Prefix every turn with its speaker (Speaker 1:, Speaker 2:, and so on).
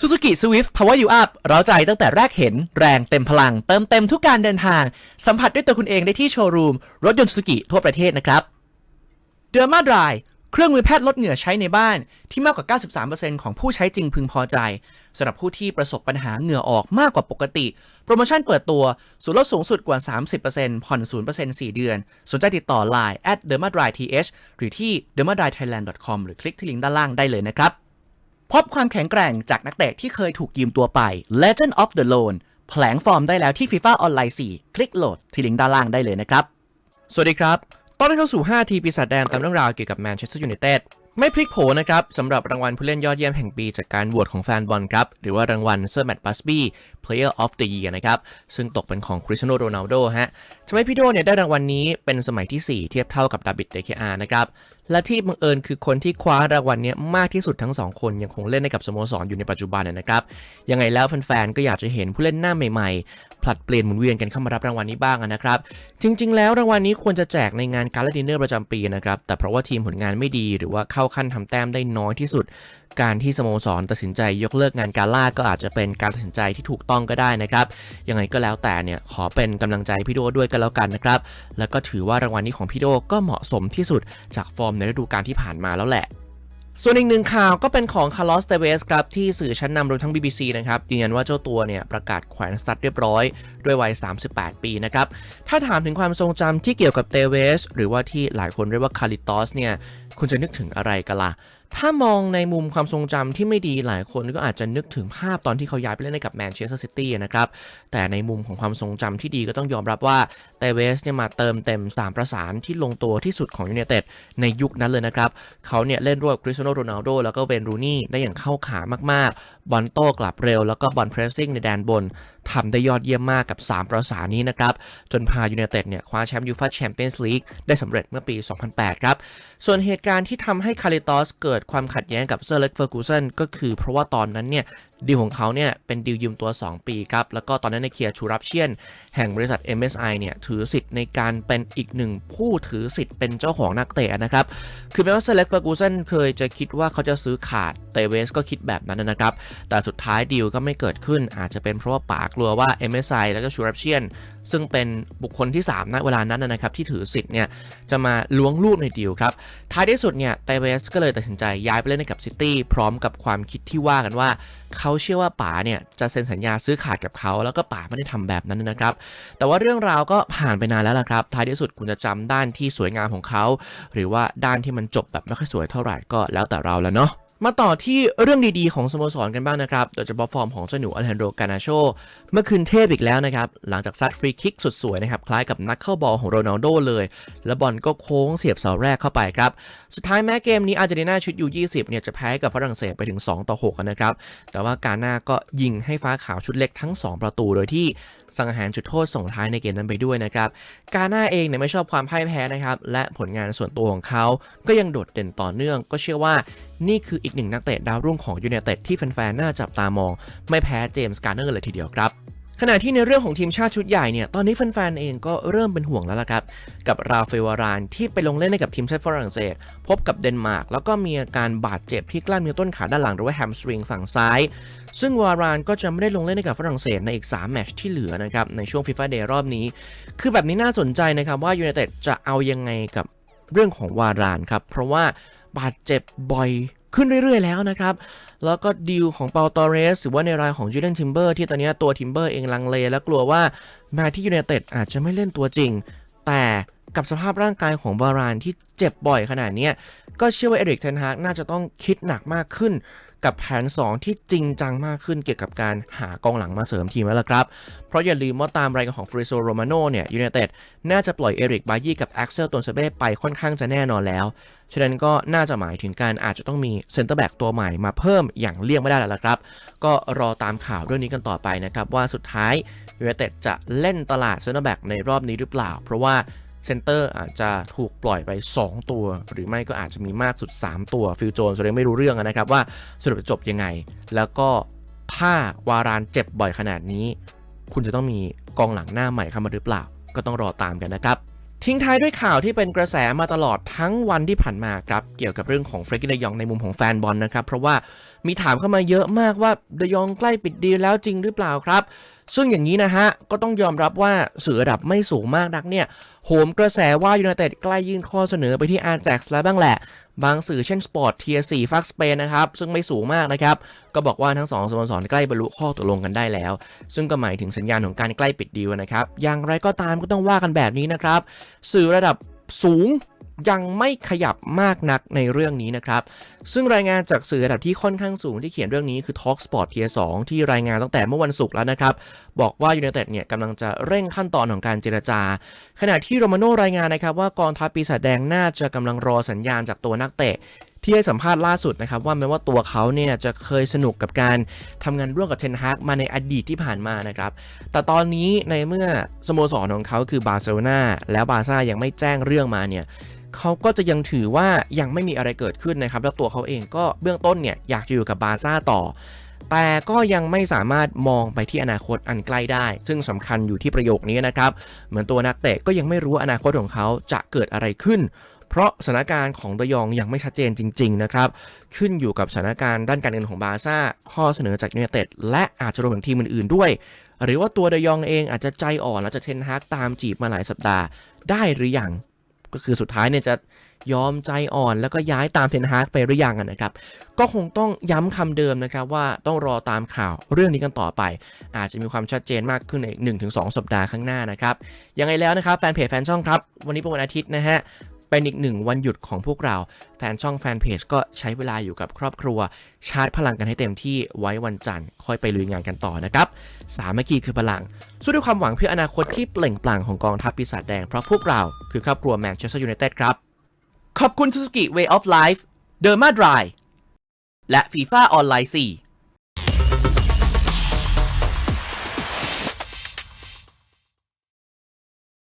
Speaker 1: Suzuki Swift Power You Up เราใจตั้งแต่แรกเห็นแรงเต็มพลัง เติมเต็มทุกการเดินทาง สัมผัสด้วยตัวคุณเองได้ที่โชว์รูม รถยนต์ Suzuki ทั่วประเทศนะครับ เดอร์มาดรายเครื่องมือแพทย์ลดเหงื่อใช้ในบ้าน ที่มากกว่า 93%ของผู้ใช้จริงพึงพอใจสำหรับผู้ที่ประสบปัญหาเหงื่อออกมากกว่าปกติ โปรโมชั่นเปิดตัวส่วนลดสูงสุดกว่า 30%ผ่อน 0% 4 เดือน สนใจติดต่อ Line at dermadryth หรือที่ dermadrythailand.com หรือคลิกที่ลิงก์ด้านล่างได้เลยนะครับ พบความแข็งแกร่งจากนักเตะที่เคยถูกยืมตัวไป Legend of the Loan แผลงฟอร์มได้แล้วที่ FIFA Online 4 คลิกโหลดที่ลิงก์ด้านล่างได้เลยนะครับ สวัสดีครับต้อนรับเข้าสู่ 5 ทีปีศาจแดงตามเรื่องราวเกี่ยวกับแมนเชสเตอร์ยูไนเต็ด ไม่พลิกโผนะครับสำหรับรางวัลผู้เล่นยอดเยี่ยมแห่งปีจากการโหวตของแฟนบอลครับ หรือว่ารางวัลเซอร์แมตต์บัสบี้ Player of the Year นะครับ ซึ่งตกเป็นของคริสเตียโนโรนัลโดฮะทำให้พี่โดเนี่ยได้รางวัลนี้เป็นสมัยที่ 4 เทียบเท่ากับดาบิดเดเคอาร์นะครับ และที่บังเอิญคือคนที่คว้ารางวัลเนี้ยมากที่สุดทั้งสองคนยังคงเล่นในกับสโมสรอยู่ในปัจจุบันนะนะครับยังไงแล้วแฟนๆก็อยากจะเห็นผู้เล่นหน้าใหม่ๆ ผลัดเปลี่ยนหมุนเวียนกันเข้ามารับรางวัลนี้บ้างนะครับ จริง ๆ แล้วรางวัลนี้ควรจะแจกในงานการ์ลดินเนอร์ประจำปีนะครับ แต่เพราะว่าทีมผลงานไม่ดีหรือว่าเข้าขั้นทำแต้มได้น้อยที่สุด การที่สโมสรตัดสินใจยกเลิกงานการล่าก็อาจจะเป็นการตัดสินใจที่ถูกต้องก็ได้นะครับ ยังไงก็แล้วแต่เนี่ยขอเป็นกำลังใจพี่โดด้วยกันแล้วกันนะครับ แล้วก็ถือว่ารางวัลนี้ของพี่โดก็เหมาะสมที่สุดจากฟอร์มในฤดูกาลที่ผ่านมาแล้วแหละ ส่วนอีกหนึ่งข่าวก็เป็นของคาร์ลอสเตเวสครับ ที่สื่อชั้นนำรวมทั้ง BBC นะครับยืนยันว่าเจ้าตัวเนี่ย ประกาศแขวนสตัดเรียบร้อย ด้วยวัย 38 ปีนะครับ ถ้าถามถึงความทรงจำที่เกี่ยวกับเตเวส หรือว่าที่หลายคนเรียกว่าคาริตอสเนี่ย คุณจะนึกถึงอะไรกันล่ะถ้ามองในมุมความทรงจำที่ไม่ดีหลายคนก็อาจจะนึกถึงภาพตอนที่เขาย้ายไปเล่นให้กับแมนเชสเตอร์ซิตี้นะครับ แต่ในมุมของความทรงจำที่ดีก็ต้องยอมรับว่าเตเวสเนี่ยมาเติมเต็ม 3 ประสานที่ลงตัวที่สุดของยูไนเต็ดในยุคนั้นเลยนะครับ เขาเนี่ยเล่นร่วมคริสเตียโนโรนัลโดแล้วก็เวนรูนี่ได้อย่างเข้าขามากๆ บอลโต้กลับเร็วแล้วก็บอลเพรสซิ่งในแดนบนทำได้ยอดเยี่ยมมากกับ 3 ประสานนี้นะครับ จนพายูไนเต็ดเนี่ยคว้าแชมป์ยูฟ่าแชมเปี้ยนส์ลีกได้สำเร็จเมื่อปี 2008 ครับ ส่วนเหตุการณ์ที่ทำให้คาริตอสเกิดิดความขัดแย้งกับเซอร์เล็กเฟอร์กูสันก็คือเพราะว่าตอนนั้นเนี่ยดีลของเขาเนี่ยเป็นดีลยืมตัว 2 ปีครับ แล้วก็ตอนนั้นในเคียร์ชูรับเชียน แห่งบริษัท MSI เนี่ยถือสิทธิ์ในการเป็นอีกหนึ่งผู้ถือสิทธิ์เป็นเจ้าของนักเตะนะครับ คือแม้ว่าเซเล็กเฟอร์กูสันเคยจะคิดว่าเขาจะซื้อขาดเตเวสก็คิดแบบนั้นนะครับ แต่สุดท้ายดีลก็ไม่เกิดขึ้นอาจจะเป็นเพราะว่าป๋ากลัวว่า MSI แล้วก็ชูรับเชียน ซึ่งเป็นบุคคลที่3ณเวลานั้นนะครับที่ถือสิทธิ์เนี่ยจะมาล้วงลูกในดีลครับ ท้ายที่สุดเนี่ยเตเวสก็เลยตัดสินใจย้ายไปเล่นให้กับซิตี้พร้อมกับความคิดที่ว่ากันว่า เขาเชื่อว่าป๋าเนี่ยจะเซ็นสัญญาซื้อขาดกับเขา แล้วก็ป๋าไม่ได้ทำแบบนั้นนะครับ แต่ว่าเรื่องราวก็ผ่านไปนานแล้วล่ะครับ ท้ายที่สุดคุณจะจำด้านที่สวยงามของเขา หรือว่าด้านที่มันจบแบบไม่ค่อยสวยเท่าไหร่ก็แล้วแต่เราแล้วเนาะ มาต่อที่เรื่องดีๆของสโมสรกันบ้างนะครับ โดยเฉพาะฟอร์มของเจ้าหนูอเลนโดกานาโช เมื่อคืนเทพอีกแล้วนะครับ หลังจากซัดฟรีคิกสุดสวยนะครับ คล้ายกับนักเข้าบอลของโรนัลโดเลย และบอลก็โค้งเสียบเสาแรกเข้าไปครับ สุดท้ายแม้เกมนี้อาร์เจนตินาชุดยู20เนี่ยจะแพ้กับฝรั่งเศสไปถึง 2 ต่อ6นะครับ แต่ว่าการนาก็ยิงให้ฟ้าขาวชุดเล็กทั้ง 2 ประตูโดยที่สังหารจุดโทษส่งท้ายในเกมนั้นไปด้วยนะครับ กาหน้าเองเนี่ยไม่ชอบความพ่ายแพ้นะครับ และผลงานส่วนตัวของเขาก็ยังโดดเด่นต่อเนื่อง ก็เชื่อว่านี่คืออีกหนึ่งนักเตะดาวรุ่งของยูไนเต็ดที่แฟนๆน่าจับตามอง ไม่แพ้เจมส์การ์เนอร์เลยทีเดียวครับขณะที่ในเรื่องของทีมชาติชุดใหญ่เนี่ย ตอนนี้แฟนๆเองก็เริ่มเป็นห่วงแล้วล่ะครับ กับราเฟลวารานที่ไปลงเล่นให้กับทีมชาติฝรั่งเศส พบกับเดนมาร์ก แล้วก็มีอาการบาดเจ็บที่กล้ามเนื้อต้นขาด้านหลังหรือว่าแฮมสตริงฝั่งซ้าย ซึ่งวารานก็จะไม่ได้ลงเล่นให้กับฝรั่งเศสในอีก 3 แมตช์ที่เหลือนะครับ ในช่วงฟีฟ่าเดย์รอบนี้ คือแบบนี้น่าสนใจนะครับว่ายูไนเต็ดจะเอายังไงกับเรื่องของวารานครับ เพราะว่าบาดเจ็บบ่อย ขึ้นเรื่อยๆ แล้วนะครับ แล้วก็ดีลของเปาตอเรสหรือว่าในรายของจูเลียนทิมเบอร์ที่ตอนนี้ตัวทิมเบอร์เองลังเล และกลัวว่ามาที่ยูเนเต็ดอาจจะไม่เล่นตัวจริง แต่กับสภาพร่างกายของบารานที่เจ็บบ่อยขนาดนี้ก็เชื่อว่าเอริกเทนฮากน่าจะต้องคิดหนักมากขึ้น กับแผน 2 ที่จริงจังมากขึ้นเกี่ยวกับการหากองหลังมาเสริมทีมแล้วล่ะครับ เพราะอย่าลืมว่าตามรายการของฟริโซโรมาโนเนี่ยยูไนเต็ดน่าจะปล่อยเอริกบายี่กับแอ็กเซลตนเซเบ้ไปค่อนข้างจะแน่นอนแล้ว ฉะนั้นก็น่าจะหมายถึงการอาจจะต้องมีเซนเตอร์แบ็กตัวใหม่มาเพิ่มอย่างเลี่ยงไม่ได้แล้วล่ะครับ ก็รอตามข่าวเรื่องนี้กันต่อไปนะครับว่าสุดท้ายยูไนเต็ดจะเล่นตลาดเซนเตอร์แบ็กในรอบนี้หรือเปล่า เพราะว่า เซนเตอร์อาจจะถูกปล่อยไป 2 ตัว หรือไม่ก็อาจจะมีมากสุด 3 ตัวฟิลโจนส์ยังไม่รู้เรื่องนะครับว่าสรุปจะจบยังไง แล้วก็ถ้าวารานเจ็บบ่อยขนาดนี้ คุณจะต้องมีกองหลังหน้าใหม่เข้ามาหรือเปล่า ก็ต้องรอตามกันนะครับ ทิ้งท้ายด้วยข่าวที่เป็นกระแสมาตลอดทั้งวันที่ผ่านมาครับ เกี่ยวกับเรื่องของเฟรกกี้เดยองในมุมของแฟนบอลนะครับ เพราะว่ามีถามเข้ามาเยอะมากว่าเดยองใกล้ปิดดีลแล้วจริงหรือเปล่าครับ ซึ่งอย่างนี้นะฮะ ก็ต้องยอมรับว่าสื่อระดับไม่สูงมากนักเนี่ยโหมกระแสว่ายูไนเต็ดใกล้ยื่นข้อเสนอไปที่อาร์แจ็กซ์แล้วบ้างแหละ บางสื่อเช่นสปอร์ตเทียสี่ฟักสเปนนะครับ ซึ่งไม่สูงมากนะครับ ก็บอกว่าทั้งสองสโมสรใกล้บรรลุข้อตกลงกันได้แล้ว ซึ่งก็หมายถึงสัญญาณของการใกล้ปิดดีลนะครับ อย่างไรก็ตามก็ต้องว่ากันแบบนี้นะครับ สื่อระดับสูง ยังไม่ขยับมากนักในเรื่องนี้นะครับ ซึ่งรายงานจากสื่อระดับที่ค่อนข้างสูงที่เขียนเรื่องนี้คือ Talk Sport Tier 2ที่รายงานตั้งแต่เมื่อวันศุกร์แล้วนะครับ บอกว่ายู i นเต็ดเนี่ยกำลังจะเร่งขั้นตอนของการเจรจา ขณะที่โรมาโน่รายงานนะครับว่ากองทัพปีศาจแดงน่าจะกำลังรอสัญญาณจากตัวนักเตะที่ให้สัมภาษณ์ล่าสุดนะครับว่าแม้ว่าตัวเขาเนี่ยจะเคยสนุกกับการทำงานร่วมกับเทนฮากมาในอดีตที่ผ่านมานะครับ แต่ตอนนี้ในเมื่อสโมสรของเขาคือบาร์เซโลนาแล้วบาร์ซ่ายังไม่แจ้งเรื่องมาเนี่ย เขาก็จะยังถือว่ายังไม่มีอะไรเกิดขึ้นนะครับ แล้วตัวเขาเองก็เบื้องต้นเนี่ยอยากจะอยู่กับบาซ่าต่อ แต่ก็ยังไม่สามารถมองไปที่อนาคตอันใกล้ได้ ซึ่งสำคัญอยู่ที่ประโยคนี้นะครับ เหมือนตัวนักเตะก็ยังไม่รู้อนาคตของเขาจะเกิดอะไรขึ้นเพราะสถานการณ์ของเดยองยังไม่ชัดเจนจริง ๆ นะครับ ขึ้นอยู่กับสถานการณ์ด้านการเงินของบาซ่า ข้อเสนอจากยูไนเต็ดและอาจจะรวมถึงทีมอื่น ๆ ด้วย หรือว่าตัวเดยองเองอาจจะใจอ่อนแล้วจะเทนฮากตามจีบมาหลายสัปดาห์ได้หรือยัง ก็คือสุดท้ายเนี่ยจะยอมใจอ่อนแล้วก็ย้ายตามเทนฮากไปหรือยังนะครับ ก็คงต้องย้ำคำเดิมนะครับว่าต้องรอตามข่าวเรื่องนี้กันต่อไป อาจจะมีความชัดเจนมากขึ้นใน 1-2 สัปดาห์ข้างหน้านะครับยังไงแล้วนะครับแฟนเพจแฟนช่องครับ วันนี้เป็นวันอาทิตย์นะฮะ เป็นอีกหนึ่งวันหยุดของพวกเรา แฟนช่องแฟนเพจก็ใช้เวลาอยู่กับครอบครัว ชาร์จพลังกันให้เต็มที่ไว้วันจันทร์ค่อยไปลุยงานกันต่อนะครับ สามัคคีคือพลัง สู้ด้วยความหวังเพื่ออนาคตที่เปล่งปลั่งของกองทัพปีศาจแดง เพราะพวกเราคือครอบครัวแมนเชสเตอร์ยูไนเต็ดครับ ขอบคุณ Suzuki Way of Life Derma Dry และ FIFA Online 4